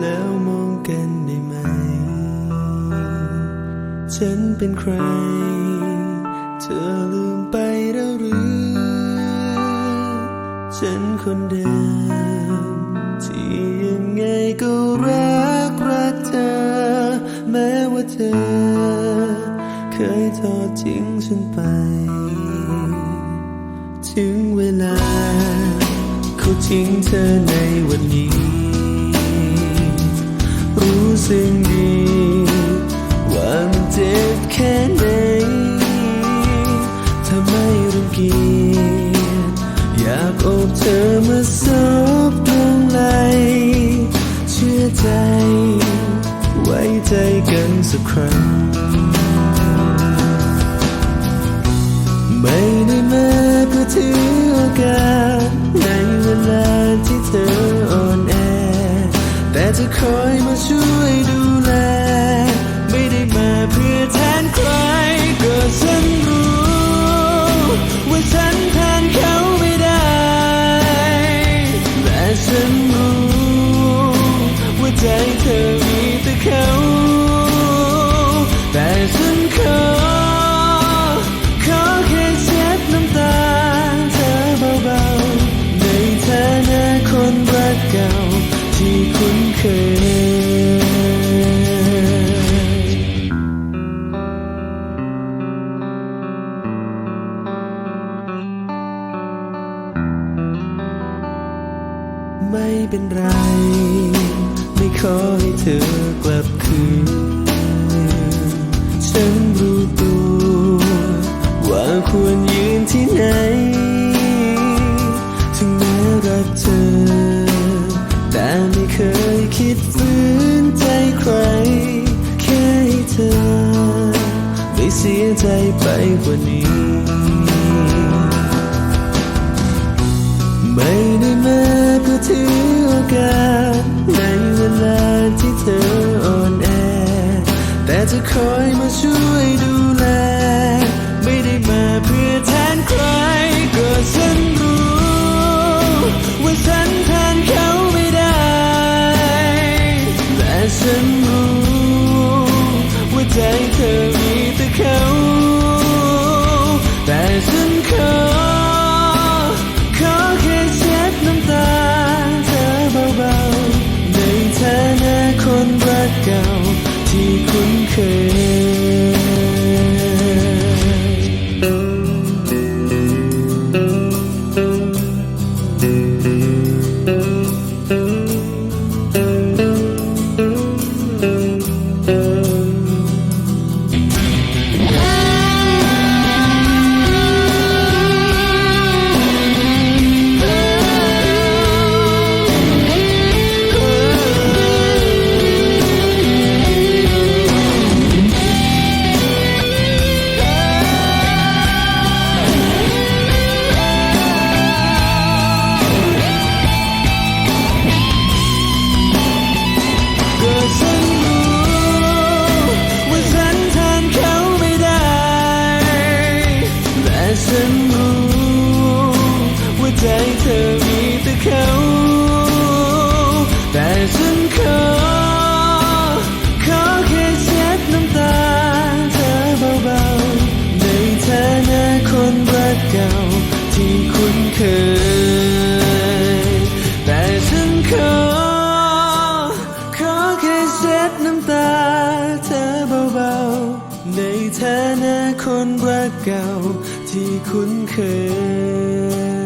แล้วมองกันได้ไหม ฉันเป็นใคร เธอลืมไปแล้วหรือ ฉันคนเดิม ที่ยังไงก็รักรักเธอ แม้ว่าเธอ เคยทอดทิ้งฉันไป ถึงเวลาเขาทิ้งเธอในวันนี้ รู้สึกดี ว่ามันเจ็บแค่ไหนถ้าไม่รังเกียจอยากโอบเธอมาซบตรงไหลเชื่อใจ ไว้ใจกันสักครั้ง ไม่ได้มาเพื่อถือโอกาสในเวลาที่เธอ จะคอยมาช่วยดูแล คุ้นเคย ไม่เป็นไร ไม่ขอให้เธอกลับคืน ฉันรู้ตัว ว่าควรยืนที่ไหน เสียใจไปกว่านี้ ไม่ได้มาเพื่อถือโอกาสในเวลาที่เธออ่อนแอ แต่จะคอยมาช่วยดูแล ไม่ได้มาเพื่อแทนใครก็ฉันรู้ ว่าฉันแทนเขาไม่ได้ แต่ฉันรู้ ว่าใจเธอมี เขา แต่ฉันขอ ขอแค่เช็ดน้ำตาเธอเบาๆ ในฐานะคนรักเก่าที่คุ้นเคย เก่าที่คุ้นเคย แต่ฉันขอ ขอแค่เช็ดน้ำตาเธอเบาๆ ในฐานะคนรักเก่าที่คุ้นเคย